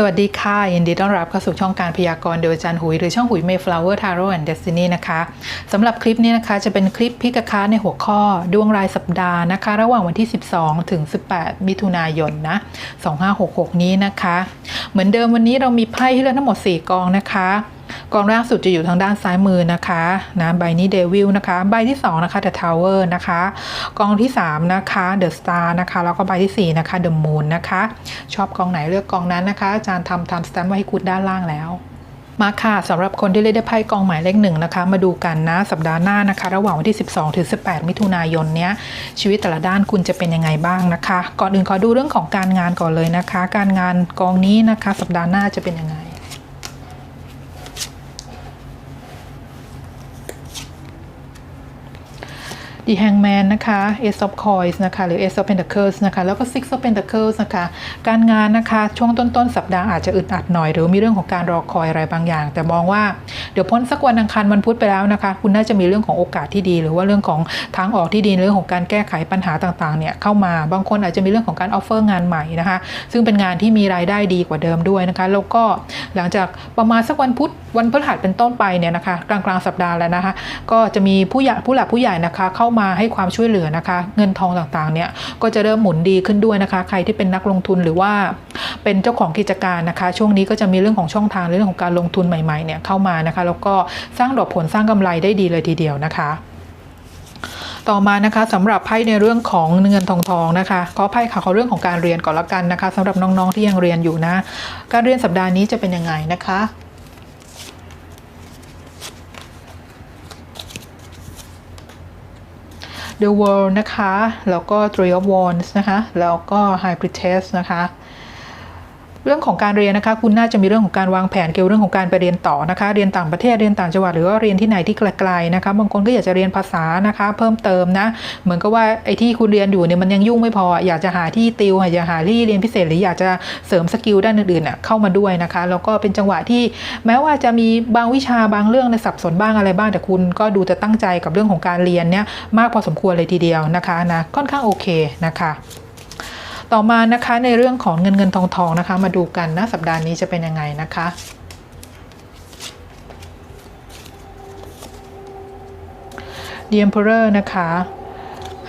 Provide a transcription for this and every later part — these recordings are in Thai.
สวัสดีค่ะ ยินดีต้อนรับเข้าสู่ช่องการพยากรณ์โดยอาจารย์หุย หรือช่องหุย Mayflower Tarot and Destiny นะคะสำหรับคลิปนี้นะคะ จะเป็นคลิปพิกาคาในหัวข้อ ดวงรายสัปดาห์นะคะ ระหว่างวันที่ 12 ถึง 18 มิถุนายนนะ2566 นี้นะคะ เหมือนเดิมวันนี้เรามีไพ่ให้เลือกทั้งหมด 4 กองนะคะ กองแรกสุดจะอยู่ทางด้านซ้ายมือนะคะนะใบนี้เดวิลนะคะใบที่2นะคะ The Tower นะคะกองที่3นะคะ The Star นะคะแล้วก็ใบที่4นะคะ The Moon นะคะชอบกองไหนเลือกกองนั้นนะคะอาจารย์ทำทำสแตมป์ไว้ให้คุณด้านล่างแล้วมาค่ะสำหรับคนที่เล่นได้ไพ่กองหมายเลขหนึ่งนะคะ มาดูกันนะสัปดาห์หน้านะคะ ระหว่างวันที่ 12 ถึง 18 มิถุนายนเนี้ยชีวิตแต่ละด้านคุณจะเป็นยังไงบ้างนะคะ ก่อนอื่นขอดูเรื่องของการงานก่อนเลยนะคะ การงานกองนี้นะคะ สัปดาห์หน้าจะเป็นยังไง The Hangman นะคะ Ace of Coins นะคะ หรือ Ace of Pentacles นะคะ แล้วก็ Six of Pentacles นะคะ การงานนะคะ ช่วงต้นๆ สัปดาห์อาจจะอึดอัดหน่อย หรือมีเรื่องของการรอคอยอะไรบางอย่าง แต่มองว่าเดี๋ยวพ้นสักวันอังคารวันพุธไปแล้วนะคะ คุณน่าจะมีเรื่องของโอกาสที่ดี หรือว่าเรื่องของทางออกที่ดี เรื่องของการแก้ไขปัญหาต่างๆ เนี่ยเข้ามา บางคนอาจจะมีเรื่องของการออฟเฟอร์งานใหม่นะคะ ซึ่งเป็นงานที่มีรายได้ดีกว่าเดิมด้วยนะคะ แล้วก็หลังจากประมาณสักวันพุธวันพฤหัสเป็นต้นไปเนี่ยนะคะ กลางกลางๆสัปดาห์แล้วนะคะ ก็จะมีผู้ใหญ่ผู้หลักผู้ใหญ่นะคะเข้ามาให้ความช่วยเหลือนะคะ เงินทองต่างๆเนี่ยก็จะเริ่มหมุนดีขึ้นด้วยนะคะ ใครที่เป็นนักลงทุนหรือว่าเป็นเจ้าของกิจการนะคะ ช่วงนี้ก็จะมีเรื่องของช่องทางเรื่องของการลงทุนใหม่ๆเนี่ยเข้ามานะคะ แล้วก็สร้างดอกผลสร้างกำไรได้ดีเลยทีเดียวนะคะต่อมานะคะสำหรับไพ่ในเรื่องของเงินทองทองนะคะขอไพ่ค่ะขอเรื่องของการเรียนก่อนละกันนะคะสำหรับน้องๆที่ยังเรียนอยู่นะ การเรียนสัปดาห์นี้จะเป็นยังไงนะคะ The World นะคะ แล้วก็ Three of Wands นะคะ แล้วก็ High Priestess นะคะ เรื่องของการเรียนนะคะ คุณน่าจะมีเรื่องของการวางแผนเกี่ยวเรื่องของการไปเรียนต่อนะคะ เรียนต่างประเทศเรียนต่างจังหวัดหรือว่าเรียนที่ไหนที่ไกลๆนะคะบางคนก็อยากจะเรียนภาษานะคะ เพิ่มเติมนะ เหมือนกับว่าไอ้ที่คุณเรียนอยู่เนี่ยมันยังยุ่งไม่พอ อยากจะหาที่ติวอยากจะหาที่เรียนพิเศษหรืออยากจะเสริมสกิลด้านอื่นๆน่ะเข้ามาด้วยนะคะ แล้วก็เป็นจังหวะที่แม้ว่าจะมีบางวิชาบางเรื่องในสับสนบ้างอะไรบ้างแต่คุณก็ดูจะตั้งใจกับเรื่องของการเรียนเนี่ยมากพอสมควรเลยทีเดียวนะคะนะค่อนข้างโอเคนะคะ ต่อมานะคะในเรื่องของเงินเงินทองทองนะคะ มาดูกันนะสัปดาห์นี้จะเป็นยังไงนะคะเดียมเพอร์นะคะ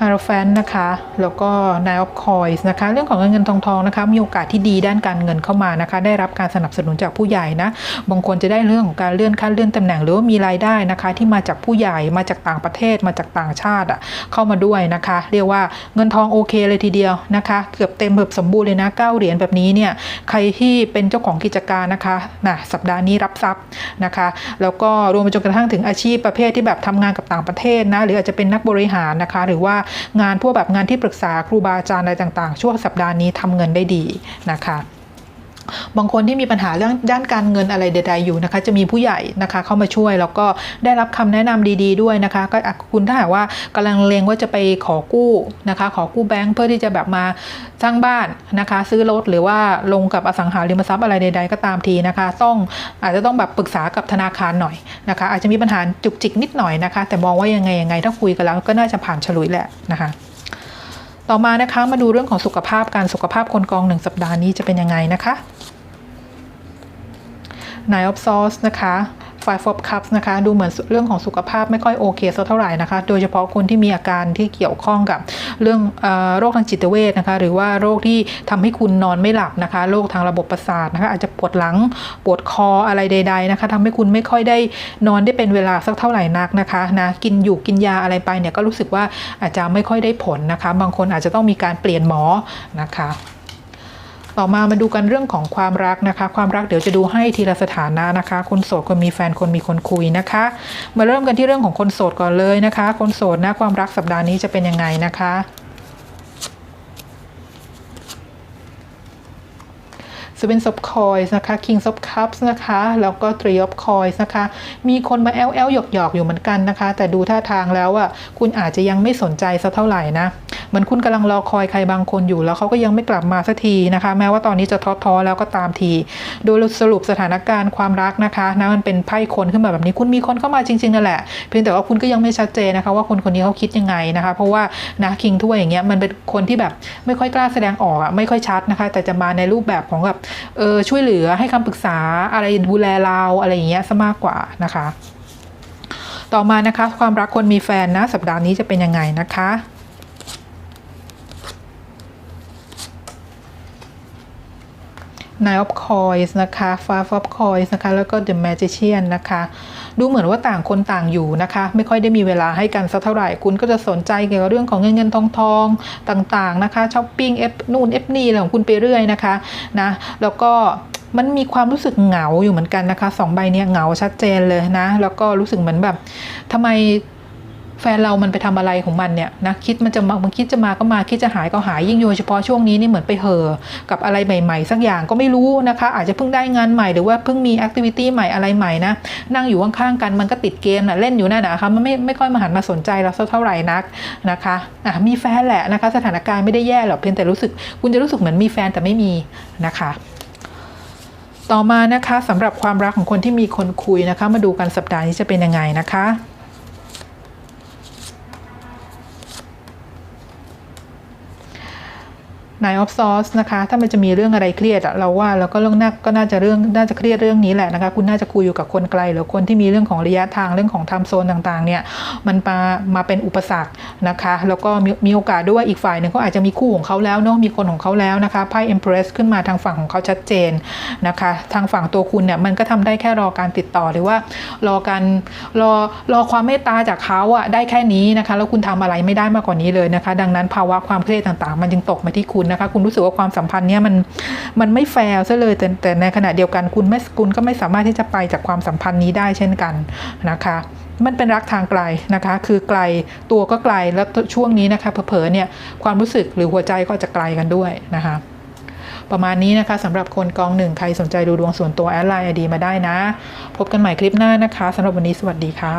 ฮาร์แฟนนะคะ แล้วก็ Nine of Coins นะคะ เรื่องของเงินเงินทองทองนะคะ มีโอกาสที่ดีด้านการเงินเข้ามานะคะ ได้รับการสนับสนุนจากผู้ใหญ่นะ บางคนจะได้เรื่องของการเลื่อนขั้นเลื่อนตำแหน่งหรือว่ามีรายได้นะคะ ที่มาจากผู้ใหญ่ มาจากต่างประเทศ มาจากต่างชาติอะ เข้ามาด้วยนะคะ เรียกว่าเงินทองโอเคเลยทีเดียวนะคะ เกือบเต็มแบบสมบูรณ์เลยนะเก้าเหรียญแบบนี้เนี่ย ใครที่เป็นเจ้าของกิจการนะคะนะสัปดาห์นี้รับทรัพย์นะคะ แล้วก็รวมไปจนกระทั่งถึงอาชีพประเภทที่แบบทำงานกับต่างประเทศนะ หรืออาจจะเป็นนักบริหารนะคะ หรือว่างานพวกแบบงานที่ปรึกษาครูบาอาจารย์อะไรต่างๆ ช่วงสัปดาห์นี้ทำเงินได้ดีนะคะ บางคนที่มีปัญหาเรื่องด้านการเงินอะไรใด ๆอยู่นะคะ จะมีผู้ใหญ่นะคะเข้ามาช่วยแล้วก็ได้รับคำแนะนำดี ๆ ด้วยนะคะ ก็คุณถ้าหากว่ากำลังเลงว่าจะไปขอกู้นะคะ ขอกู้แบงค์เพื่อที่จะแบบมาสร้างบ้านนะคะ ซื้อรถหรือว่าลงกับอสังหาริมทรัพย์อะไรใด ๆ ก็ตามทีนะคะ ต้องอาจจะต้องแบบปรึกษากับธนาคารหน่อยนะคะ อาจจะมีปัญหาจุกจิกนิดหน่อยนะคะ แต่มองว่ายังไงยังไงถ้าคุยกันแล้วก็น่าจะผ่านฉลุยแหละนะคะต่อมานะคะมาดูเรื่องของสุขภาพการสุขภาพคนกองหนึ่งสัปดาห์นี้จะเป็นยังไงนะคะ Nine of Swords นะคะ Five of Cups นะคะ ดูเหมือนเรื่องของสุขภาพไม่ค่อยโอเคสักเท่าไหร่นะคะ โดยเฉพาะคนที่มีอาการที่เกี่ยวข้องกับเรื่องอโรคทางจิตเวชนะคะ หรือว่าโรคที่ทำให้คุณนอนไม่หลับนะคะ โรคทางระบบประสาทนะคะ อาจจะปวดหลัง ปวดคออะไรใด ๆนะคะทำให้คุณไม่ค่อยได้นอนได้เป็นเวลาสักเท่าไหร่นักนะคะ นะ กินอยู่กินยาอะไรไปเนี่ยก็รู้สึกว่าอาจจะไม่ค่อยได้ผลนะคะ บางคนอาจจะต้องมีการเปลี่ยนหมอนะคะ ต่อมามาดูกันเรื่องของความรักนะคะ ความรักเดี๋ยวจะดูให้ทีละสถานะนะคะ คนโสดคนมีแฟนคนมีคนคุยนะคะ มาเริ่มกันที่เรื่องของคนโสดก่อนเลยนะคะ คนโสดนะความรักสัปดาห์นี้จะเป็นยังไงนะคะ Seven of Coins นะคะ King of Cups นะคะ แล้วก็ Three of Coins นะคะ มีคนมาแอลแอลหยอกหยอกอยู่เหมือนกันนะคะ แต่ดูท่าทางแล้วอะคุณอาจจะยังไม่สนใจสักเท่าไหร่นะ มือนคุณกำลังรอคอยใครบางคนอยู่ แล้วเขาก็ยังไม่กลับมาสักทีนะคะ แม้ว่าตอนนี้จะท้อท้อๆแล้วก็ตามที โดยสรุปสถานการณ์ความรักนะคะนะมันเป็นไพ่คนขึ้นมาแบบนี้คุณมีคนเข้ามาจริงๆนั่นแหละ เพียงแต่ว่าคุณก็ยังไม่ชัดเจนนะคะ ว่าคนคนนี้เขาคิดยังไงนะคะ เพราะว่านะคิงถ้วยอย่างเงี้ยมันเป็นคนที่แบบไม่ค่อยกล้าแสดงออกอะไม่ค่อยชัดนะคะ แต่จะมาในรูปแบบของแบบเออช่วยเหลือให้คำปรึกษาอะไรดูแลเราอะไรอย่างเงี้ยซะมากกว่านะคะ ต่อมานะคะความรักคนมีแฟนนะสัปดาห์นี้จะเป็นยังไงนะคะ Nine of Coins นะคะ Five of Coins นะคะ แล้วก็ The Magician นะคะ ดูเหมือนว่าต่างคนต่างอยู่นะคะ ไม่ค่อยได้มีเวลาให้กันสักเท่าไหร่ คุณก็จะสนใจเกี่ยวกับเรื่องของเงินเงินทองทองต่างๆนะคะ ช้อปปิ้งเอฟนู่นเอฟนี่อะไรของคุณไปเรื่อยนะคะนะ แล้วก็มันมีความรู้สึกเหงาอยู่เหมือนกันนะคะสองใบเนี้ยเหงาชัดเจนเลยนะ แล้วก็รู้สึกเหมือนแบบทำไม แฟนเรามันไปทำอะไรของมันเนี่ยนะคิดมันจะมามันคิดจะมาก็มาคิดจะหายก็หายยิ่งโดยเฉพาะช่วงนี้นี่เหมือนไปเห่อกับอะไรใหม่ ๆ สักอย่างก็ไม่รู้นะคะ อาจจะเพิ่งได้งานใหม่หรือว่าเพิ่งมีแอคทิวิตี้ใหม่อะไรใหม่นะนั่งอยู่ข้างๆกันมันก็ติดเกมนะเล่นอยู่นั่นนะคะมันไม่ไม่ค่อยมาหันมาสนใจเราเท่าไหร่นักนะคะอะมีแฟนแหละนะคะ สถานการณ์ไม่ได้แย่หรอกเพียงแต่รู้สึก คุณจะรู้สึกเหมือนมีแฟนแต่ไม่มีนะคะต่อมานะคะสำหรับความรักของคนที่มีคนคุยนะคะ มาดูกันสัปดาห์นี้จะเป็นยังไงนะคะ นายออฟซอสนะคะ ถ้ามันจะมีเรื่องอะไรเครียดเราว่าเราก็เรื่องน่าก็น่าจะเรื่องน่าจะเครียดเรื่องนี้แหละนะคะ คุณน่าจะคุยอยู่กับคนไกล หรือคนที่มีเรื่องของระยะทางเรื่องของไทม์โซนต่างๆ เนี่ย มันมามาเป็นอุปสรรคนะคะ แล้วก็มีมีโอกาสด้วยว่าอีกฝ่ายหนึ่งเขาอาจจะมีคู่ของเขาแล้วเนาะมีคนของเขาแล้วนะคะไพ่ Empress ขึ้นมาทางฝั่งของเขาชัดเจนนะคะ ทางฝั่งตัวคุณเนี่ยมันก็ทำได้แค่รอการติดต่อหรือว่ารอการรอรอความเมตตาจากเขาอะได้แค่นี้นะคะ แล้วคุณทำอะไรไม่ได้มากกว่านี้เลยนะคะ ดังนั้นภาวะความเครียดต่างๆ มันจึงตกมาที่คุณนะคะ คุณรู้สึกว่าความสัมพันธ์เนี่ยมันมันไม่แฟร์ซะเลยแต่แต่ในขณะเดียวกันคุณไม่คุณก็ไม่สามารถที่จะไปจากความสัมพันธ์นี้ได้เช่นกันนะคะมันเป็นรักทางไกลนะคะ คือไกลตัวก็ไกลแล้วช่วงนี้นะคะเผลอๆเนี่ยความรู้สึกหรือหัวใจก็จะไกลกันด้วยนะคะ ประมาณนี้นะคะสำหรับคนกองหนึ่งใครสนใจดูดวงส่วนตัวแอดไลน์ไอดีมาได้นะ พบกันใหม่คลิปหน้านะคะสำหรับวันนี้สวัสดีค่ะ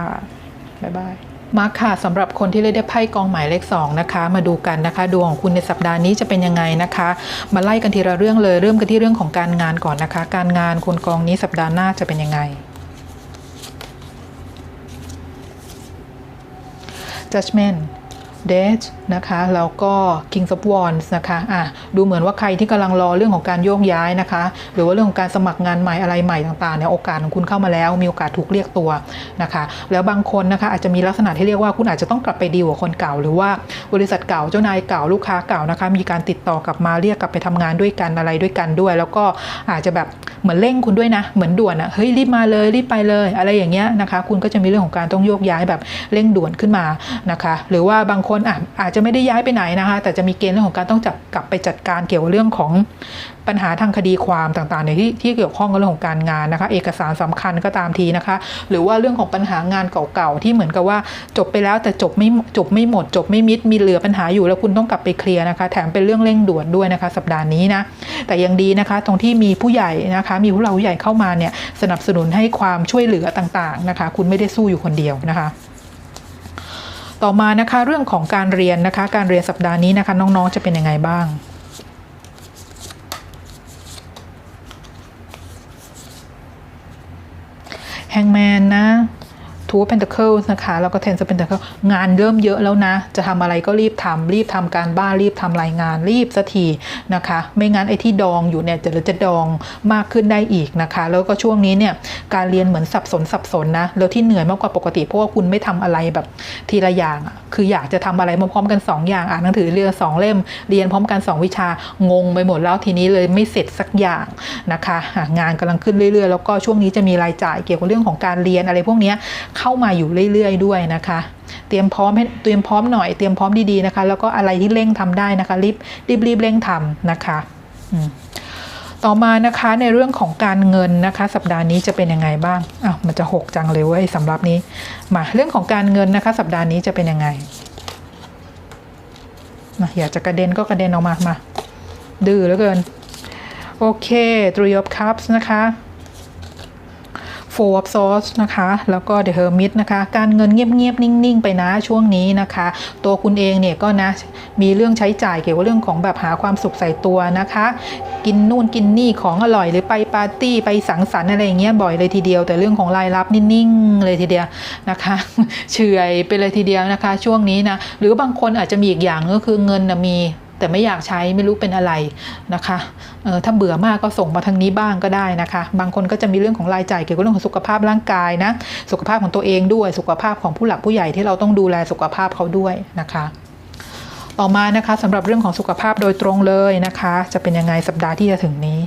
บ๊ายบาย มาร์คค่ะสำหรับคนที่เล่นได้ไพ่กองหมายเลข2นะคะ มาดูกันนะคะ ดวงของคุณในสัปดาห์นี้จะเป็นยังไงนะคะ มาไล่กันทีละเรื่องเลยเริ่มกันที่เรื่องของการงานก่อนนะคะ การงานคนกองนี้สัปดาห์หน้าจะเป็นยังไงจัดเมนะคะแล้วก็ King of Wands นะคะอะดูเหมือนว่าใครที่กำลังรอเรื่องของการโยกย้ายนะคะ หรือว่าเรื่องของการสมัครงานใหม่อะไรใหม่ต่างๆเนี่ยโอกาสของคุณเข้ามาแล้ว มีโอกาสถูกเรียกตัวนะคะแล้วบางคนนะคะอาจจะมีลักษณะที่เรียกว่าคุณอาจจะต้องกลับไปดีลกับคนเก่า หรือว่าบริษัทเก่าเจ้านายเก่าลูกค้าเก่านะคะมีการติดต่อกลับมาเรียกกลับไปทำงานด้วยกันอะไรด้วยกันด้วย แล้วก็อาจจะแบบเหมือนเร่งคุณด้วยนะ เหมือนด่วนอะเฮ้ยรีบมาเลยรีบไปเลย อะไรอย่างเงี้ยนะคะ คุณก็จะมีเรื่องของการต้องโยกย้ายแบบเร่งด่วนขึ้นมานะคะ หรือว่าบางคนอะอาจจะไม่ได้ย้ายไปไหนนะคะ แต่จะมีเกณฑ์เรื่องของการต้องจับกลับไปจัดการเกี่ยวกับเรื่องของปัญหาทางคดีความต่างๆในที่ที่เกี่ยวข้องกับเรื่องของการงานนะคะ เอกสารสำคัญก็ตามทีนะคะ หรือว่าเรื่องของปัญหางานเก่าๆที่เหมือนกับว่าจบไปแล้วแต่จบไม่จบไม่หมด จบไม่มิดมีเหลือปัญหาอยู่แล้วคุณต้องกลับไปเคลียร์นะคะ แถมเป็นเรื่องเร่งด่วนด้วยนะคะ สัปดาห์นี้นะแต่ยังดีนะคะ ตรงที่มีผู้ใหญ่นะคะ มีผู้หลักผู้ใหญ่เข้ามาเนี่ยสนับสนุนให้ความช่วยเหลือต่างๆนะคะ คุณไม่ได้สู้อยู่คนเดียวนะคะ ต่อมานะคะเรื่องของการเรียนนะคะ การเรียนสัปดาห์นี้นะคะ น้องๆจะเป็นยังไงบ้างแฮงแมนนะ ทูเป็นตะเคิลนะคะ แล้วก็เทนจะเป็นตะเคิลงานเริ่มเยอะแล้วนะ จะทำอะไรก็รีบทำรีบทำการบ้านรีบทำรายงานรีบสักทีนะคะ ไม่งั้นไอ้ที่ดองอยู่เนี่ยจะจะดองมากขึ้นได้อีกนะคะ แล้วก็ช่วงนี้เนี่ยการเรียนเหมือนสับสนสับสนนะแล้วที่เหนื่อยมากกว่าปกติเพราะว่าคุณไม่ทำอะไรแบบทีละอย่างคืออยากจะทำอะไรมาพร้อมกัน 2 อย่างอ่านหนังสือเรียนสองเล่มเรียนพร้อมกัน 2 วิชางงไปหมดแล้วทีนี้เลยไม่เสร็จสักอย่างนะคะ งานกำลังขึ้นเรื่อยๆ แล้วก็ช่วงนี้จะมีรายจ่ายเกี่ยวกับเรื่องของการเรียนอะไรพวกนี้ยเข้ามาอยู่เรื่อยๆ ด้วยนะคะ เตรียมพร้อมให้เตรียมพร้อมหน่อยเตรียมพร้อมดีๆนะคะ แล้วก็อะไรที่เร่งทำได้นะคะ รีบรีบรีบเร่งทำนะคะต่อมานะคะในเรื่องของการเงินนะคะ สัปดาห์นี้จะเป็นยังไงบ้างอ้าวมันจะหกจังเลยเว้ยสำหรับนี้มาเรื่องของการเงินนะคะ สัปดาห์นี้จะเป็นยังไงมาอยากจะกระเด็นก็กระเด็นออกมามาดื้อเหลือเกิน โอเค three of cups นะคะ Four of Swords นะคะ แล้วก็ The Hermit นะคะ การเงินเงียบๆ นิ่ง ๆ ไปนะช่วงนี้นะคะ ตัวคุณเองเนี่ยก็นะ มีเรื่องใช้จ่ายเกี่ยวกับเรื่องของแบบหาความสุขใส่ตัวนะคะ กินนู่นกินนี่ของอร่อยหรือไปปาร์ตี้ไปสังสรรค์อะไรอย่างเงี้ยบ่อยเลยทีเดียว แต่เรื่องของรายรับนิ่งๆ เลยทีเดียวนะคะเฉอยไปเลยทีเดียวนะคะ ช่วงนี้นะ หรือบางคนอาจจะมีอีกอย่างก็คือเงินนะมี แต่ไม่อยากใช้ไม่รู้เป็นอะไรนะคะเออถ้าเบื่อมากก็ส่งมาทางนี้บ้างก็ได้นะคะ บางคนก็จะมีเรื่องของรายจ่ายเกี่ยวกับเรื่องของสุขภาพร่างกายนะ สุขภาพของตัวเองด้วย สุขภาพของผู้หลักผู้ใหญ่ที่เราต้องดูแลสุขภาพเขาด้วยนะคะต่อมานะคะสำหรับเรื่องของสุขภาพโดยตรงเลยนะคะ จะเป็นยังไงสัปดาห์ที่จะถึงนี้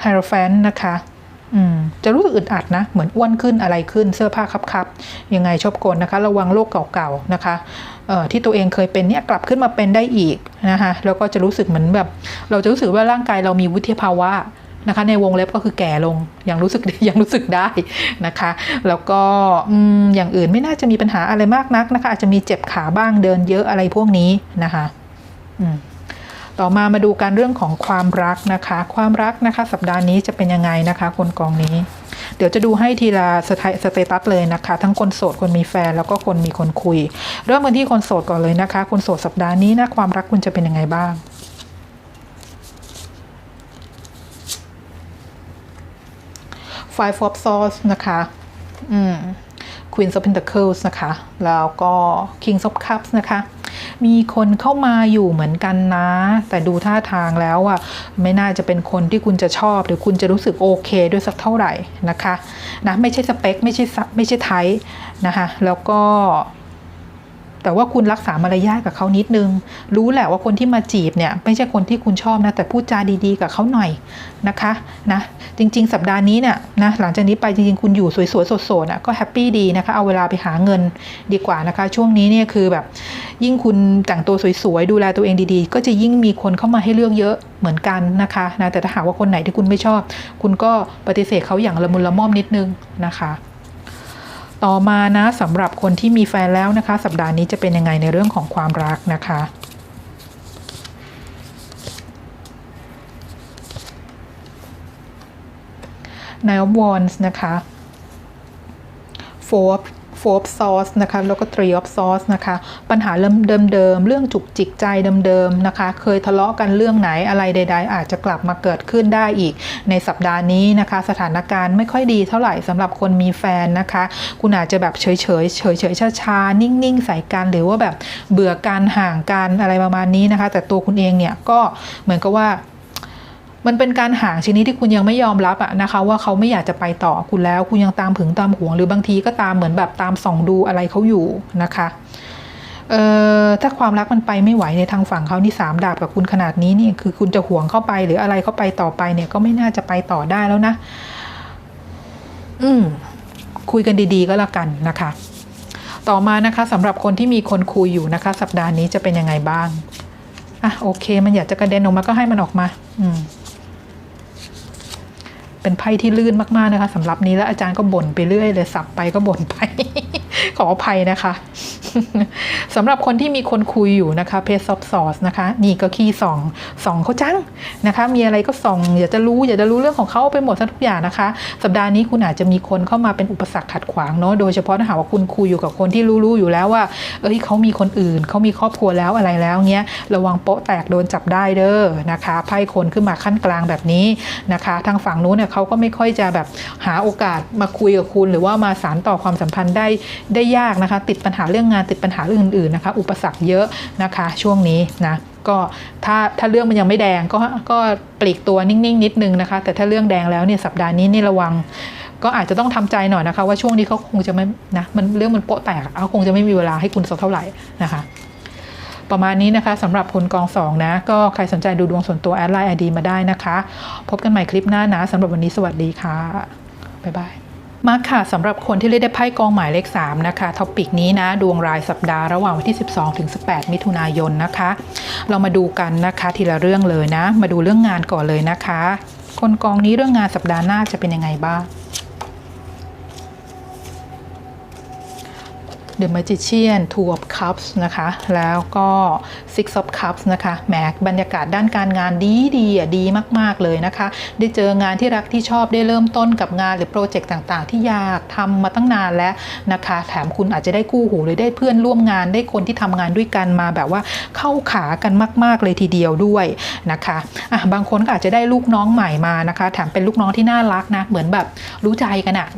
ไฮโรแฟนนะคะ จะรู้สึกอึดอัดนะ เหมือนอ้วนขึ้นอะไรขึ้นเสื้อผ้าคับๆยังไงชอบกลนะคะ ระวังโรคเก่าๆนะคะที่ตัวเองเคยเป็นเนี่ยกลับขึ้นมาเป็นได้อีกนะคะแล้วก็จะรู้สึกเหมือนแบบ เราจะรู้สึกว่าร่างกายเรามีวุฒิภาวะนะคะ ในวงเล็บก็คือแก่ลงยังรู้สึกยังรู้สึกได้นะคะ แล้วก็อืมอย่างอื่นไม่น่าจะมีปัญหาอะไรมากนักนะคะ อาจจะมีเจ็บขาบ้างเดินเยอะอะไรพวกนี้นะคะ อืม ต่อมามาดูการเรื่องของความรักนะคะ ความรักนะคะ สัปดาห์นี้จะเป็นยังไงนะคะ คนกองนี้ เดี๋ยวจะดูให้ทีละสเตสเตตัสเลยนะคะ ทั้งคนโสดคนมีแฟนแล้วก็คนมีคนคุย เริ่มกันที่คนโสดก่อนเลยนะคะ คนโสดสัปดาห์นี้นะความรักคุณจะเป็นยังไงบ้าง Five of Swords นะคะ อืม Queen of Pentacles นะคะ แล้วก็ King of Cups นะคะ มีคนเข้ามาอยู่เหมือนกันนะ แต่ดูท่าทางแล้วอะไม่น่าจะเป็นคนที่คุณจะชอบ หรือคุณจะรู้สึกโอเคด้วยสักเท่าไหร่นะคะนะไม่ใช่สเปค ไม่ใช่ไม่ใช่ไทป์นะคะ แล้วก็ แต่ว่าคุณรักษามารยาทกับเขานิดนึง รู้แหละว่าคนที่มาจีบเนี่ยไม่ใช่คนที่คุณชอบนะ แต่พูดจาดีๆ กับเขาหน่อยนะคะนะจริง ๆ สัปดาห์นี้เนี่ยนะหลังจากนี้ไปจริงๆ คุณอยู่สวยๆโสดๆอะก็แฮปปี้ดีนะคะ เอาเวลาไปหาเงินดีกว่านะคะ ช่วงนี้เนี่ยคือแบบ ยิ่งคุณแต่งตัวสวยๆ ดูแลตัวเองดีๆ ก็จะยิ่งมีคนเข้ามาให้เลือกเยอะเหมือนกันนะคะนะแต่ถ้าหากว่าคนไหนที่คุณไม่ชอบ คุณก็ปฏิเสธเขาอย่างละมุนละม่อมนิดนึงนะคะ ต่อมานะสำหรับคนที่มีแฟนแล้วนะคะ สัปดาห์นี้จะเป็นยังไงในเรื่องของความรักนะคะ Nine of Wands นะคะ Four of of Swords นะคะแล้วก็ Three of Swords นะคะ ปัญหาเริ่มเดิมๆเรื่องจุกจิกใจเดิมๆนะคะ เคยทะเลาะกันเรื่องไหนอะไรใด ๆ อาจจะกลับมาเกิดขึ้นได้อีก ในสัปดาห์นี้นะคะ สถานการณ์ไม่ค่อยดีเท่าไหร่สำหรับคนมีแฟนนะคะ คุณอาจจะแบบเฉยๆเฉยๆช้าๆนิ่งๆใส่กันหรือว่าแบบเบื่อการห่างกันอะไรประมาณนี้นะคะ แต่ตัวคุณเองเนี่ยก็เหมือนกับว่า มันเป็นการห่างชนิดที่คุณยังไม่ยอมรับอะนะคะว่าเขาไม่อยากจะไปต่อคุณแล้ว คุณยังตามผึงตามหวง หรือบางทีก็ตามเหมือนแบบตามส่องดูอะไรเขาอยู่นะคะเอ่อถ้าความรักมันไปไม่ไหวในทางฝั่งเขานี่สามดาบกับคุณขนาดนี้นี่คือคุณจะห่วงเข้าไปหรืออะไรเข้าไปต่อไปเนี่ยก็ไม่น่าจะไปต่อได้แล้วนะ อืมคุยกันดี ๆ ก็แล้วกันนะคะ ต่อมานะคะสำหรับคนที่มีคนคุยอยู่นะคะ สัปดาห์นี้จะเป็นยังไงบ้างอะโอเค มันอยากจะกระเด็นออกมาก็ให้มันออกมา อืม เป็นไพ่ที่ลื่นมากๆนะคะสำหรับนี้แล้วอาจารย์ก็บ่นไปเรื่อยเลยสับไปก็บ่นไป ขออภัยนะคะ สำหรับคนที่มีคนคุยอยู่นะคะเพจซอฟซอสนะคะ นี่ก็ขี้ส่องส่องเขาจังนะคะ มีอะไรก็ส่องอยากจะรู้อยากจะรู้เรื่องของเขาไปหมดทุกอย่างนะคะ สัปดาห์นี้คุณอาจจะมีคนเข้ามาเป็นอุปสรรคขัดขวางเนาะโดยเฉพาะถ้าหากว่าคุณคุยอยู่กับคนที่รู้ๆอยู่แล้วว่า เอ้ยเขามีคนอื่นเขามีครอบครัวแล้วอะไรแล้วเงี้ยระวังโป๊ะแตกโดนจับได้เด้อนะคะไพ่คนขึ้นมาขั้นกลางแบบนี้นะคะ ทางฝั่งนู้นเนี่ยเขาก็ไม่ค่อยจะแบบหาโอกาสมาคุยกับคุณ หรือว่ามาสานต่อความสัมพันธ์ได้ได้ยากนะคะ ติดปัญหาเรื่องงานติดปัญหาเรื่องอื่นๆนะคะ อุปสรรคเยอะนะคะ ช่วงนี้นะก็ถ้าถ้าเรื่องมันยังไม่แดงก็ก็ปลีกตัวนิ่งๆ นิดนึงนะคะ แต่ถ้าเรื่องแดงแล้วเนี่ยสัปดาห์นี้นี่ระวัง ก็อาจจะต้องทำใจหน่อยนะคะ ว่าช่วงนี้เขาคงจะไม่นะมันเรื่องมันโปะแตกเขาคงจะไม่มีเวลาให้คุณสักเท่าไหร่นะคะประมาณนี้นะคะสำหรับคนกองสองนะ ก็ใครสนใจดูดวงส่วนตัวแอดไลน์ไอดีมาได้นะคะ พบกันใหม่คลิปหน้านะสำหรับวันนี้สวัสดีค่ะ บ๊ายบาย มาค่ะสำหรับคนที่เล่นได้ไพ่กองหมายเลข 3 นะคะท็อปิกนี้นะ ดวงรายสัปดาห์ระหว่างวันที่ 12 ถึง 18 มิถุนายนนะคะ เรามาดูกันนะคะทีละเรื่องเลยนะ มาดูเรื่องงานก่อนเลยนะคะ คนกองนี้เรื่องงานสัปดาห์หน้าจะเป็นยังไงบ้าง The Magician Two of Cups นะคะ แล้วก็ Six of Cups นะคะแหมบรรยากาศด้านการงานดีดีอะดีมาก ๆ เลยนะคะ ได้เจองานที่รักที่ชอบได้เริ่มต้นกับงานหรือโปรเจกต์ต่างๆ ที่อยากทำมาตั้งนานแล้วนะคะ แถมคุณอาจจะได้คู่หูหรือได้เพื่อนร่วมงานได้คนที่ทำงานด้วยกันมาแบบว่าเข้าขากันมาก ๆ เลยทีเดียวด้วยนะคะอะบางคนก็อาจจะได้ลูกน้องใหม่มานะคะ แถมเป็นลูกน้องที่น่ารักนะ เหมือนแบบรู้ใจกันอะ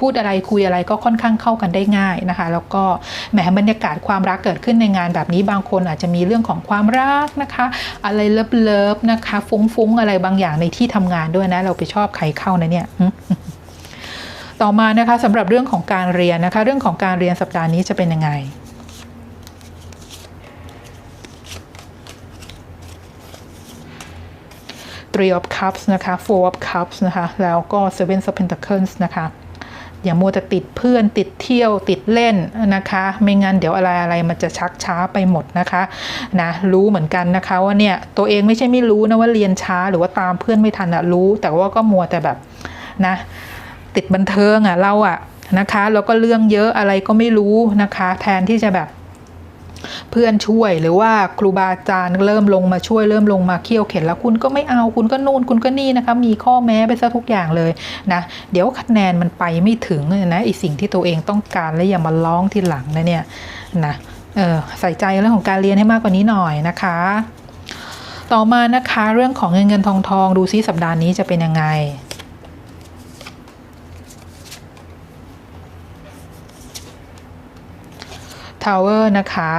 พูดอะไรคุยอะไรก็ค่อนข้างเข้ากันได้ง่ายนะคะ แล้วก็แหมบรรยากาศความรักเกิดขึ้นในงานแบบนี้บางคนอาจจะมีเรื่องของความรักนะคะ อะไรเลิฟเลิฟๆนะคะ ฟุ้งๆอะไรบางอย่างในที่ทำงานด้วยนะ เราไปชอบใครเข้านะเนี่ยต่อมานะคะสำหรับเรื่องของการเรียนนะคะ เรื่องของการเรียนสัปดาห์นี้จะเป็นยังไง Three of Cups นะคะ Four of Cups นะคะ แล้วก็ Seven of Pentacles นะคะ อย่ามัวแต่ติดเพื่อนติดเที่ยวติดเล่นนะคะ ไม่งั้นเดี๋ยวอะไรอะไรมันจะชักช้าไปหมดนะคะนะรู้เหมือนกันนะคะว่าเนี่ยตัวเองไม่ใช่ไม่รู้นะว่าเรียนช้าหรือว่าตามเพื่อนไม่ทันอะรู้ แต่ว่าก็มัวแต่แบบนะติดบันเทิงอะเราอะนะคะแล้วก็เรื่องเยอะอะไรก็ไม่รู้นะคะ แทนที่จะแบบ เพื่อนช่วยหรือว่าครูบาอาจารย์เริ่มลงมาช่วยเริ่มลงมาเคี่ยวเข็นแล้วคุณก็ไม่เอาคุณก็นู่นคุณก็นี่นะคะมีข้อแม้ไปซะทุกอย่างเลยนะเดี๋ยวคะแนนมันไปไม่ถึงนะไอสิ่งที่ตัวเองต้องการแล้วอย่ามาร้องทีหลังนะเนี่ยนะเออใส่ใจเรื่องของการเรียนให้มากกว่านี้หน่อยนะคะ ต่อมานะคะเรื่องของเงินเงินทองทองดูซิสัปดาห์นี้จะเป็นยังไง ทาวเวอร์นะคะ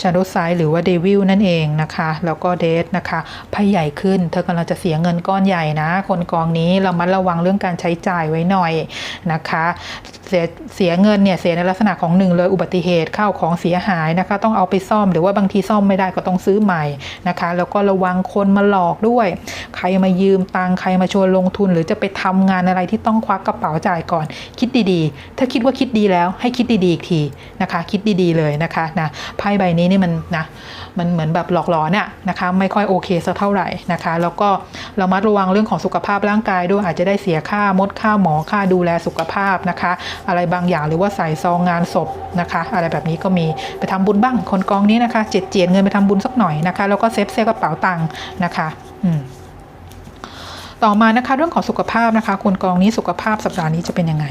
Shadow Side หรือว่าเดวิลนั่นเองนะคะ แล้วก็เดทนะคะไพ่ใหญ่ขึ้น เธอกำลังจะเสียเงินก้อนใหญ่นะ คนกองนี้เรามัดระวังเรื่องการใช้จ่ายไว้หน่อยนะคะ เสียเสียเงินเนี่ยเสียในลักษณะของหนึ่งเลยอุบัติเหตุข้าวของเสียหายนะคะ ต้องเอาไปซ่อมหรือว่าบางทีซ่อมไม่ได้ก็ต้องซื้อใหม่นะคะ แล้วก็ระวังคนมาหลอกด้วย ใครมายืมตังใครมาชวนลงทุน หรือจะไปทำงานอะไรที่ต้องควักกระเป๋าจ่ายก่อน คิดดีๆ ถ้าคิดว่าคิดดีแล้วให้คิดดีๆอีกทีนะคะ คิดดีๆเลยนะคะนะไพ่ใบนี้นี่มันนะมันเหมือนแบบหลอกหลอนอะนะคะไม่ค่อยโอเคสักเท่าไหร่นะคะ แล้วก็เรามัดระวังเรื่องของสุขภาพร่างกายด้วยอาจจะได้เสียค่ามดค่าหมอค่าดูแลสุขภาพนะคะอะไรบางอย่างหรือว่าใส่ซองงานศพนะคะ อะไรแบบนี้ก็มีไปทำบุญบ้างคนกองนี้นะคะเจ็ดเจียนเงินไปทำบุญสักหน่อยนะคะ แล้วก็เซฟเซฟกระเป๋าตังค์นะคะอืมต่อมานะคะเรื่องของสุขภาพนะคะ คนกองนี้สุขภาพสัปดาห์นี้จะเป็นยังไง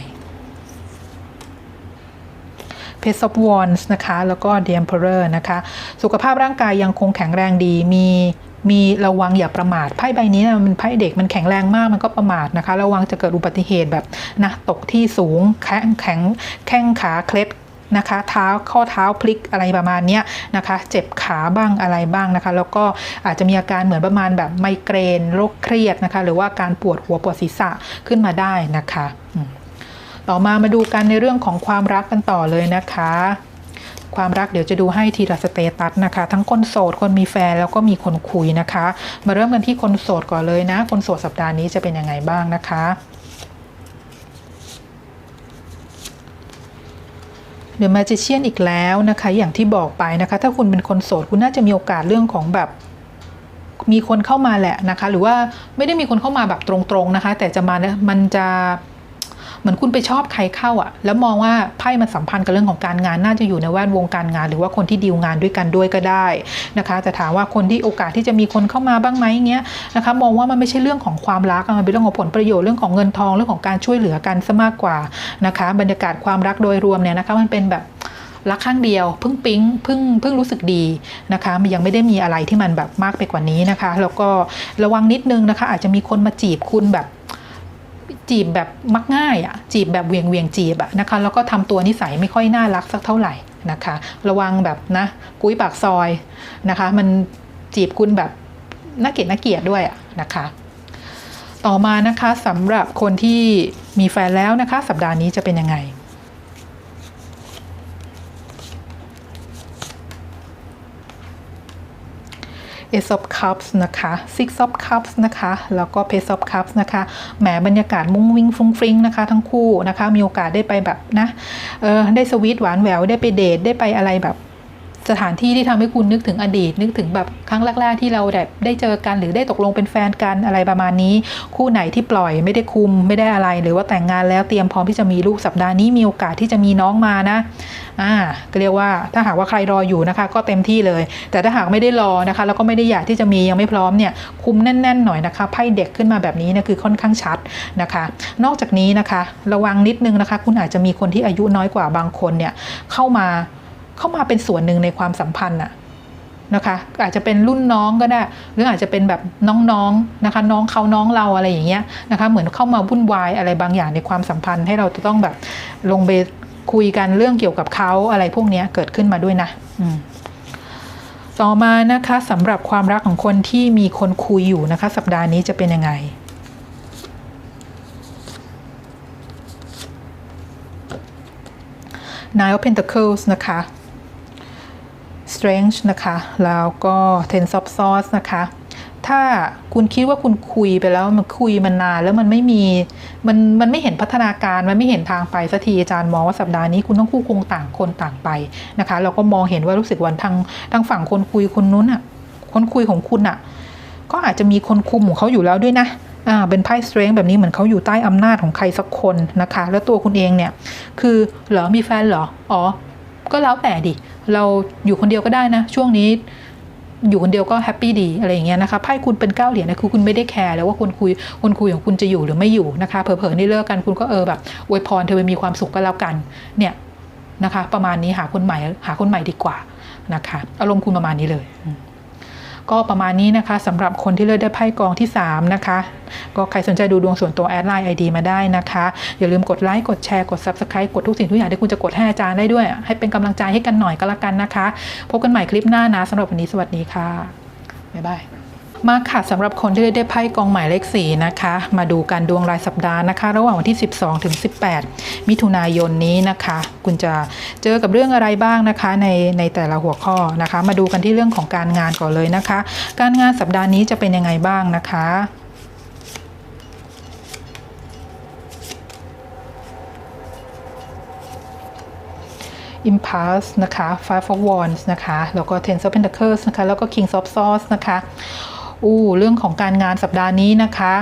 เพซอฟวอนส์นะคะ แล้วก็เดียมเพอร์นะคะ สุขภาพร่างกายยังคงแข็งแรงดีมี มีระวังอย่าประมาทไพ่ใบนี้นะมันไพ่เด็กมันแข็งแรงมากมันก็ประมาทนะคะ ระวังจะเกิดอุบัติเหตุแบบนะตกที่สูงแข้งแข็งแข้งขาเคล็ดนะคะเท้าข้อเท้าพลิกอะไรประมาณนี้นะคะ เจ็บขาบ้างอะไรบ้างนะคะ แล้วก็อาจจะมีอาการเหมือนประมาณแบบไมเกรนโรคเครียดนะคะ หรือว่าการปวดหัวปวดศีรษะขึ้นมาได้นะคะ ต่อมามาดูกันในเรื่องของความรักกันต่อเลยนะคะ ความรักเดี๋ยวจะดูให้ทีละสเตตัสนะคะ ทั้งคนโสดคนมีแฟนแล้วก็มีคนคุยนะคะ มาเริ่มกันที่คนโสดก่อนเลยนะ คนโสดสัปดาห์นี้จะเป็นยังไงบ้างนะคะเดอะแมจิเชียนอีกแล้วนะคะ อย่างที่บอกไปนะคะ ถ้าคุณเป็นคนโสดคุณน่าจะมีโอกาสเรื่องของแบบมีคนเข้ามาแหละนะคะ หรือว่าไม่ได้มีคนเข้ามาแบบตรงๆนะคะ แต่จะมาเนี่ยมันจะ มือนคุณไปชอบใครเข้าอะ่ะแล้วมองว่าไพ่มันสัมพันธ์กับเรื่องของการงานน่าจะอยู่ในแวดวงการงาน หรือว่าคนที่ดีลงานด้วยกันด้วยก็ได้นะคะแต่ถามว่าคนที่โอกาสที่จะมีคนเข้ามาบ้างไหมเงี้ยนะคะมองว่ามันไม่ใช่เรื่องของความรักมันเป็นเรื่องของผลประโยชน์เรื่องของเงินทองเรื่องของการช่วยเหลือกันซะมากกว่านะคะบรรยากาศความรักโดยรวมเนี่ยนะคะมันเป็นแบบรักข้างเดียวเพิ่งปิ๊งเพิ่งเพิ่งรู้สึกดีนะคะมันยังไม่ได้มีอะไรที่มันแบบมากไปกว่านี้นะคะ แล้วก็ระวังนิดนึงนะคะ อาจจะมีคนมาจีบคุณแบบ จีบแบบมักง่ายอะจีบแบบเวียงเวียงจีบอะนะคะแล้วก็ทำตัวนิสัยไม่ค่อยน่ารักสักเท่าไหร่นะคะ ระวังแบบนะกุ้ยปากซอยนะคะ มันจีบคุณแบบน่าเกลียดน่าเกลียดด้วยอะนะคะต่อมานะคะสำหรับคนที่มีแฟนแล้วนะคะ สัปดาห์นี้จะเป็นยังไง Ace of Cups นะคะ Six of Cups นะคะ แล้วก็ Page of Cups นะคะแหมบรรยากาศมุ้งวิ่งฟุ้งฟริ้งนะคะ ทั้งคู่นะคะ มีโอกาสได้ไปแบบนะเออได้สวีทหวานแหววได้ไปเดทได้ไปอะไรแบบ สถานที่ที่ทำให้คุณนึกถึงอดีต นึกถึงแบบครั้งแรกๆที่เราแบบได้เจอกันหรือได้ตกลงเป็นแฟนกันอะไรประมาณนี้ คู่ไหนที่ปล่อยไม่ได้คุมไม่ได้อะไร หรือว่าแต่งงานแล้วเตรียมพร้อมที่จะมีลูกสัปดาห์นี้มีโอกาสที่จะมีน้องมานะอ่าก็เรียกว่าถ้าหากว่าใครรออยู่นะคะ ก็เต็มที่เลย แต่ถ้าหากไม่ได้รอนะคะ แล้วก็ไม่ได้อยากที่จะมียังไม่พร้อมเนี่ยคุมแน่นๆหน่อยนะคะไพ่เด็กขึ้นมาแบบนี้เนี่ยคือค่อนข้างชัดนะคะ นอกจากนี้นะคะ ระวังนิดนึงนะคะ คุณอาจจะมีคนที่อายุน้อยกว่าบางคนเนี่ยเข้ามา เข้ามาเป็นส่วนหนึ่งในความสัมพันธ์อะนะคะ อาจจะเป็นรุ่นน้องก็ได้ หรืออาจจะเป็นแบบน้องๆนะคะ น้องเขาน้องเราอะไรอย่างเงี้ยนะคะ เหมือนเข้ามาวุ่นวายอะไรบางอย่างในความสัมพันธ์ ให้เราจะต้องแบบลงไปคุยกันเรื่องเกี่ยวกับเขาอะไรพวกนี้เกิดขึ้นมาด้วยนะต่อมานะคะสำหรับความรักของคนที่มีคนคุยอยู่นะคะ สัปดาห์นี้จะเป็นยังไง Nine of Pentacles นะคะ Strength นะคะ แล้วก็ Ten of Swords นะคะ ถ้าคุณคิดว่าคุณคุยไปแล้วมันคุยมันนานแล้วมันไม่มีมันมันไม่เห็นพัฒนาการมันไม่เห็นทางไปสักทีอาจารย์มองว่าสัปดาห์นี้คุณต้องคู่คงต่างคนต่างไปนะคะเราก็มองเห็นว่ารู้สึกวันทางทางฝั่งคนคุยคนนู้นอะคนคุยของคุณอะก็อาจจะมีคนคุมของเขาอยู่แล้วด้วยนะอ่าเป็นไพ่สเตร n งแบบนี้เหมือนเขาอยู่ใต้อำนาจของใครสักคนนะคะ แล้วตัวคุณเองเนี่ย คือเหรอมีแฟนเหรอ อ๋อ ก็แล้วแต่ดิ เราอยู่คนเดียวก็ได้นะ ช่วงนี้อยู่คนเดียวก็แฮปปี้ดีอะไรอย่างเงี้ยนะคะไพ่คุณเป็นเก้าเหรียญนะคือคุณไม่ได้แคร์แล้วว่าคนคุยคนคุยของคุณจะอยู่หรือไม่อยู่นะคะเผลอๆนี่เลิกกันคุณก็เออแบบอวยพรเธอไปมีความสุขก็แล้วกันเนี่ยนะคะ ประมาณนี้หาคนใหม่หาคนใหม่ดีกว่านะคะ อารมณ์คุณประมาณนี้เลย ก็ประมาณนี้นะคะสำหรับคนที่เลือกได้ไพ่กองที่ 3 นะคะ ก็ใครสนใจดูดวงส่วนตัวแอดไลน์ไอดีมาได้นะคะ อย่าลืมกดไลค์กดแชร์กด Subscribe กดทุกสิ่งทุกอย่างที่คุณจะกดให้อาจารย์ได้ด้วย ให้เป็นกำลังใจให้กันหน่อยก็แล้วกันนะคะ พบกันใหม่คลิปหน้านะสำหรับวันนี้สวัสดีค่ะบ๊ายบาย มาค่ะสำหรับคนที่ได้ไพ่กองหมายเลขสี่นะคะ มาดูการดวงรายสัปดาห์นะคะ ระหว่างวันที่ 12ถึง18 มิถุนายนนี้นะคะ คุณจะเจอกับเรื่องอะไรบ้างนะคะในในแต่ละหัวข้อนะคะ มาดูกันที่เรื่องของการงานก่อนเลยนะคะ การงานสัปดาห์นี้จะเป็นยังไงบ้างนะคะ Impulse นะคะ Five of Wands นะคะ แล้วก็ Ten of Pentacles นะคะ แล้วก็ King of Swords นะคะ อู้เรื่องของการงานสัปดาห์นี้นะคะ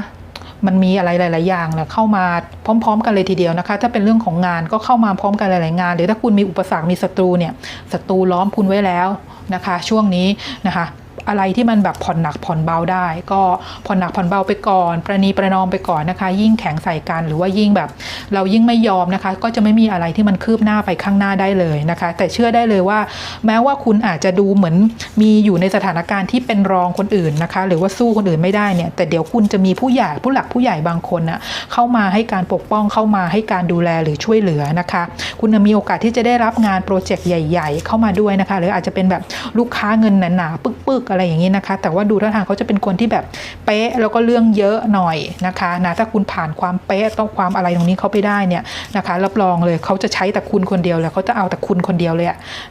มันมีอะไรหลาย ๆ อย่างเนี่ยเข้ามาพร้อม ๆ กันเลยทีเดียวนะคะ ถ้าเป็นเรื่องของงานก็เข้ามาพร้อมกันหลาย ๆ งาน หรือถ้าคุณมีอุปสรรคมีศัตรูเนี่ยศัตรูล้อมคุณไว้แล้วนะคะ ช่วงนี้นะคะ อะไรที่มันแบบผ่อนหนักผ่อนเบาได้ ก็ผ่อนหนักผ่อนเบาไปก่อน ประนีประนอมไปก่อนนะคะ ยิ่งแข็งใส่กันหรือว่ายิ่งแบบ เรายิ่งไม่ยอมนะคะ ก็จะไม่มีอะไรที่มันคืบหน้าไปข้างหน้าได้เลยนะคะ แต่เชื่อได้เลยว่า แม้ว่าคุณอาจจะดูเหมือนมีอยู่ในสถานการณ์ที่เป็นรองคนอื่นนะคะ หรือว่าสู้คนอื่นไม่ได้เนี่ยแต่เดี๋ยวคุณจะมีผู้ใหญ่ผู้หลักผู้ใหญ่บางคนน่ะเข้ามาให้การปกป้องเข้ามาให้การดูแลหรือช่วยเหลือนะคะ คุณมีโอกาสที่จะได้รับงานโปรเจกต์ใหญ่ ๆ เข้ามาด้วยนะคะ หรืออาจจะเป็นแบบลูกค้าเงินหนาๆปึกๆอะไรอย่างนี้นะคะ แต่ว่าดูท่าทางเขาจะเป็นคนที่แบบเป๊ะแล้วก็เรื่องเยอะหน่อยนะคะนะถ้าคุณผ่านความเป๊ะต้องความอะไรตรงนี้เขาไปได้เนี่ยนะคะรับรองเลยเขาจะใช้แต่คุณคนเดียวเลยเขาจะเอาแต่คุณคนเดียวเลย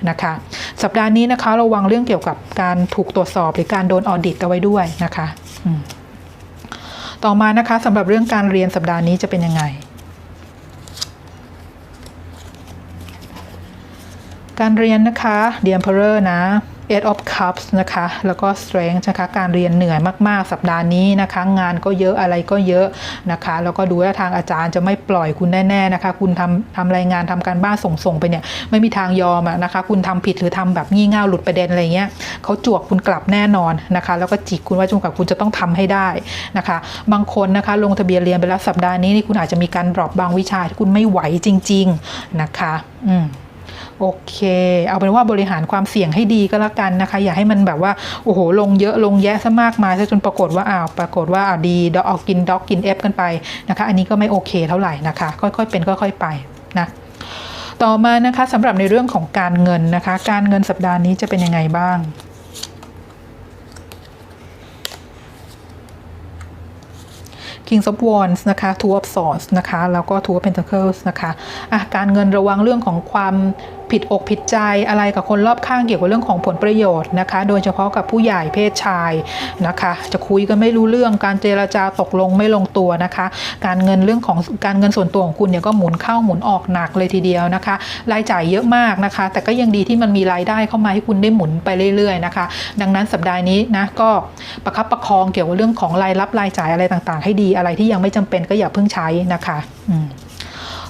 นะคะ สัปดาห์นี้นะคะระวังเรื่องเกี่ยวกับการถูกตรวจสอบหรือการโดนออดิตเอาไว้ด้วยนะคะต่อมานะคะสำหรับเรื่องการเรียนสัปดาห์นี้จะเป็นยังไง การเรียนนะคะ The Emperor นะ Eight of Cups นะคะ แล้วก็ Strength นะคะ การเรียนเหนื่อยมาก ๆ สัปดาห์นี้นะคะ งานก็เยอะอะไรก็เยอะนะคะ แล้วก็ดูว่าทางอาจารย์จะไม่ปล่อยคุณแน่ ๆ นะคะ คุณทำทำรายงานทำการบ้านส่งๆไปเนี่ย ไม่มีทางยอมอะนะคะ คุณทำผิดหรือทำแบบงี่เง่าหลุดประเด็นอะไรเงี้ยเขาจวกคุณกลับแน่นอนนะคะ แล้วก็จิกคุณว่าจนกว่าคุณจะต้องทำให้ได้นะคะ บางคนนะคะ ลงทะเบียนเรียนไปแล้วสัปดาห์นี้นี่คุณอาจจะมีการดรอปบางวิชาที่คุณไม่ไหวจริง ๆ นะคะ อืม โอเค เอาเป็นว่าบริหารความเสี่ยงให้ดีก็แล้วกันนะคะ อย่าให้มันแบบว่าโอ้โหลงเยอะลงแยะซะมากมายซะจนปรากฏว่าอ้าวปรากฏว่าอ้าวดีดอกเอากินด็อกกินเอฟกันไปนะคะ อันนี้ก็ไม่โอเคเท่าไหร่นะคะ ค่อยๆเป็นค่อยๆไปนะต่อมานะคะสำหรับในเรื่องของการเงินนะคะ การเงินสัปดาห์นี้จะเป็นยังไงบ้าง Kings of Wands นะคะ Two of Swords นะคะ แล้วก็ Two of Pentacles นะคะอะการเงินระวังเรื่องของความ ผิดอกผิดใจอะไรกับคนรอบข้างเกี่ยวกับเรื่องของผลประโยชน์นะคะ โดยเฉพาะกับผู้ใหญ่เพศชายนะคะ จะคุยกันไม่รู้เรื่องการเจรจาตกลงไม่ลงตัวนะคะ การเงินเรื่องของการเงินส่วนตัวของคุณเนี่ยก็หมุนเข้าหมุนออกหนักเลยทีเดียวนะคะ รายจ่ายเยอะมากนะคะ แต่ก็ยังดีที่มันมีรายได้เข้ามาให้คุณได้หมุนไปเรื่อยๆนะคะ ดังนั้นสัปดาห์นี้นะก็ประคับประคองเกี่ยวกับเรื่องของรายรับรายจ่ายอะไรต่างๆ ให้ดีอะไรที่ยังไม่จำเป็นก็อย่าเพิ่งใช้นะคะอืม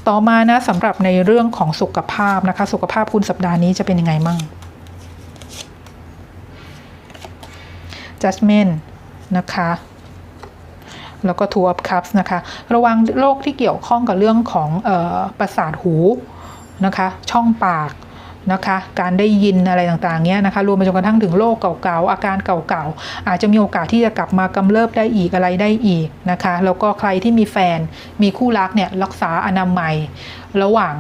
ต่อมานะสำหรับในเรื่องของสุขภาพนะคะ สุขภาพคุณสัปดาห์นี้จะเป็นยังไงมั่ง judgment นะคะแล้วก็ two of cups นะคะ ระวังโรคที่เกี่ยวข้องกับเรื่องของออประสาทหูนะคะ ช่องปาก นะคะ การได้ยินอะไรต่างๆเนี้ยนะคะ รวมไปจนกระทั่งถึงโรคเก่าๆ อาการเก่าๆ อาจจะมีโอกาสที่จะกลับมากำเริบได้อีกอะไรได้อีกนะคะ แล้วก็ใครที่มีแฟน มีคู่รักเนี่ยรักษาอนามัยระหว่าง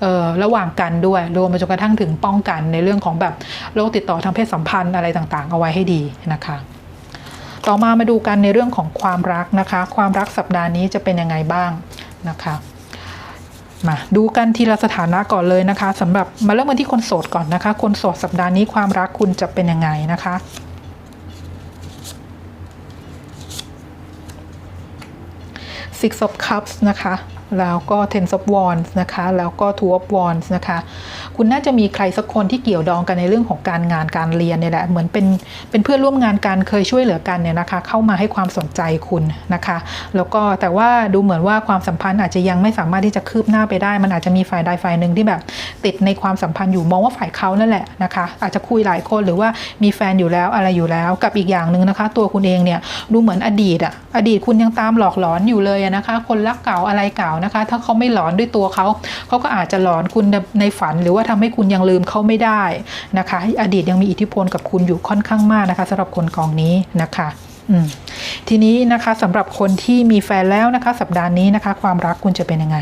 เอ่อระหว่างกันด้วย รวมไปจนกระทั่งถึงป้องกันในเรื่องของแบบโรคติดต่อทางเพศสัมพันธ์อะไรต่างๆ เอาไว้ให้ดีนะคะ ต่อมามาดูกันในเรื่องของความรักนะคะ ความรักสัปดาห์นี้จะเป็นยังไงบ้างนะคะ มาดูกันทีละสถานะก่อนเลยนะคะสำหรับมาเริ่มกันที่คนโสดก่อนนะคะ คนโสดสัปดาห์นี้ความรักคุณจะเป็นยังไงนะคะ Six of Cups นะคะ แล้วก็ Ten of Wands นะคะ แล้วก็ Two of Wands นะคะ คุณน่าจะมีใครสักคนที่เกี่ยวดองกันในเรื่องของการงานการเรียนเนี่ยแหละ เหมือนเป็นเป็นเพื่อนร่วมงานกันเคยช่วยเหลือกันเนี่ยนะคะ เข้ามาให้ความสนใจคุณนะคะ แล้วก็แต่ว่าดูเหมือนว่าความสัมพันธ์อาจจะยังไม่สามารถที่จะคืบหน้าไปได้ มันอาจจะมีฝ่ายใดฝ่ายหนึ่งที่แบบติดในความสัมพันธ์อยู่มองว่าฝ่ายเขานั่นแหละนะคะ อาจจะคุยหลายคนหรือว่ามีแฟนอยู่แล้วอะไรอยู่แล้ว กับอีกอย่างหนึ่งนะคะ ตัวคุณเองเนี่ยดูเหมือนอดีตอะอดีตคุณยังตามหลอกหลอนอยู่เลยนะคะ คนรักเก่าอะไรเก่านะคะ ถ้าเขาไม่หลอนด้วยตัวเขาเขาก็อาจจะหลอนคุณในฝัน หรือว่าทำให้คุณยังลืมเขาไม่ได้นะคะ อดีตยังมีอิทธิพลกับคุณอยู่ค่อนข้างมากนะคะสำหรับคนกองนี้นะคะทีนี้นะคะสำหรับคนที่มีแฟนแล้วนะคะ สัปดาห์นี้นะคะ ความรักคุณจะเป็นยังไง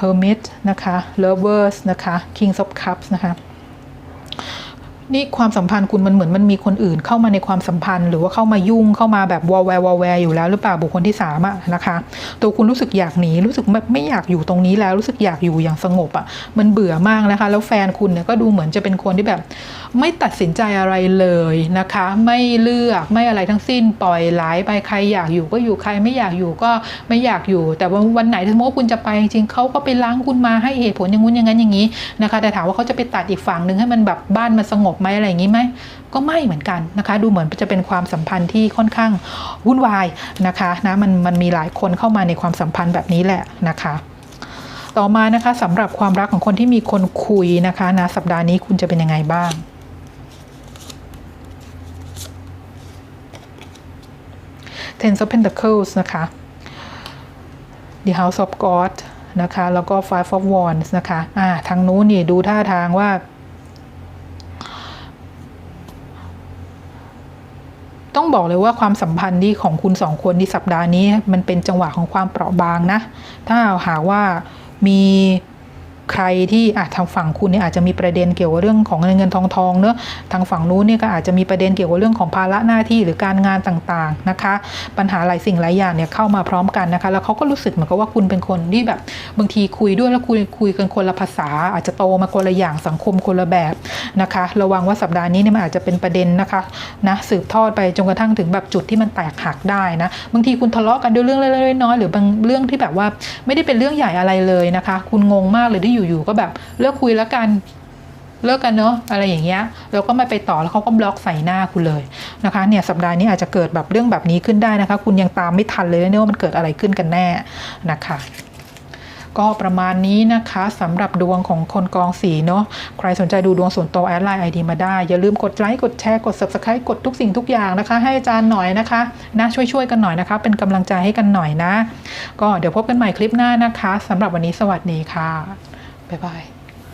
Hermit นะคะ Lovers นะคะ Kings of Cups นะคะ นี่ความสัมพันธ์คุณมันเหมือนมันมีคนอื่นเข้ามาในความสัมพันธ์ หรือว่าเข้ามายุ่งเข้ามาแบบวอลแวร์วอลแวร์อยู่แล้วหรือเปล่าบุคคลที่สามอะนะคะ ตัวคุณรู้สึกอยากหนีรู้สึกไม่ไม่อยากอยู่ตรงนี้แล้วรู้สึกอยากอยู่อย่างสงบอะมันเบื่อมากนะคะ แล้วแฟนคุณเนี่ยก็ดูเหมือนจะเป็นคนที่แบบ ไม่ตัดสินใจอะไรเลยนะคะ ไม่เลือกไม่อะไรทั้งสิ้นปล่อยไหลไปใครอยากอยู่ก็อยู่ใครไม่อยากอยู่ก็ไม่อยากอยู่ แต่ว่าวันไหนสมมติว่าคุณจะไปจริงๆเขาก็ไปล้างคุณมาให้เหตุผลอย่างงู้นอย่างนั้นอย่างนี้นะคะ แต่ถามว่าเขาจะไปตัดอีกฝั่งหนึ่งให้มันแบบบ้านมันสงบไหมอะไรอย่างนี้ไหมก็ไม่เหมือนกันนะคะ ดูเหมือนจะเป็นความสัมพันธ์ที่ค่อนข้างวุ่นวายนะคะนะมันมันมีหลายคนเข้ามาในความสัมพันธ์แบบนี้แหละนะคะต่อมานะคะสำหรับความรักของคนที่มีคนคุยนะคะนะสัปดาห์นี้คุณจะเป็นยังไงบ้าง Ten of Pentacles นะคะ The House of God นะคะ แล้วก็ Five of Wands นะคะอ่าทางนู้นนี่ดูท่าทางว่า ต้องบอกเลยว่าความสัมพันธ์ที่ของคุณสองคนในสัปดาห์นี้ มันเป็นจังหวะของความเปราะบางนะ ถ้าหากว่ามี ใครที่อะทางฝั่งคุณเนี่ยอาจจะมีประเด็นเกี่ยวกับเรื่องของเงินเงินทองทองเนอะทางฝั่งนู้นเนี่ยก็อาจจะมีประเด็นเกี่ยวกับเรื่องของภาระหน้าที่หรือการงานต่างๆนะคะ ปัญหาหลายสิ่งหลายอย่างเนี่ยเข้ามาพร้อมกันนะคะ แล้วเขาก็รู้สึกเหมือนกับว่าคุณเป็นคนที่แบบบางทีคุยด้วยแล้วคุยคุยกันคนละภาษา อาจจะโตมาคนละอย่างสังคมคนละแบบนะคะ ระวังว่าสัปดาห์นี้เนี่ยมันอาจจะเป็นประเด็นนะคะนะสืบทอดไปจนกระทั่งถึงแบบจุดที่มันแตกหักได้นะบางทีคุณทะเลาะกันด้วยเรื่องเล็กๆน้อยๆหรือบางเรื่องที่แบบว่าไม่ได้เป็นเรื่องใหญ่อะไรเลยนะคะ คุณงงมากเลยที่อยู่ๆก็แบบเลิกคุยแล้วกันเลิกกันเนาะอะไรอย่างเงี้ยแล้วก็ไม่ไปต่อแล้วเขาก็บล็อกใส่หน้าคุณเลยนะคะเนี่ยสัปดาห์นี้อาจจะเกิดแบบเรื่องแบบนี้ขึ้นได้นะคะ คุณยังตามไม่ทันเลยเนี่ยว่ามันเกิดอะไรขึ้นกันแน่นะคะก็ประมาณนี้นะคะสำหรับดวงของคนกองสีเนาะใครสนใจดูดวงส่วนตัวแอดไลน์ไอดีมาได้ อย่าลืมกดไลค์กดแชร์กด subscribe กดทุกสิ่งทุกอย่างนะคะ ให้อาจารย์หน่อยนะคะนะช่วยๆกันหน่อยนะคะ เป็นกำลังใจให้กันหน่อยนะ ก็เดี๋ยวพบกันใหม่คลิปหน้านะคะสำหรับวันนี้สวัสดีค่ะ บ๊ายบาย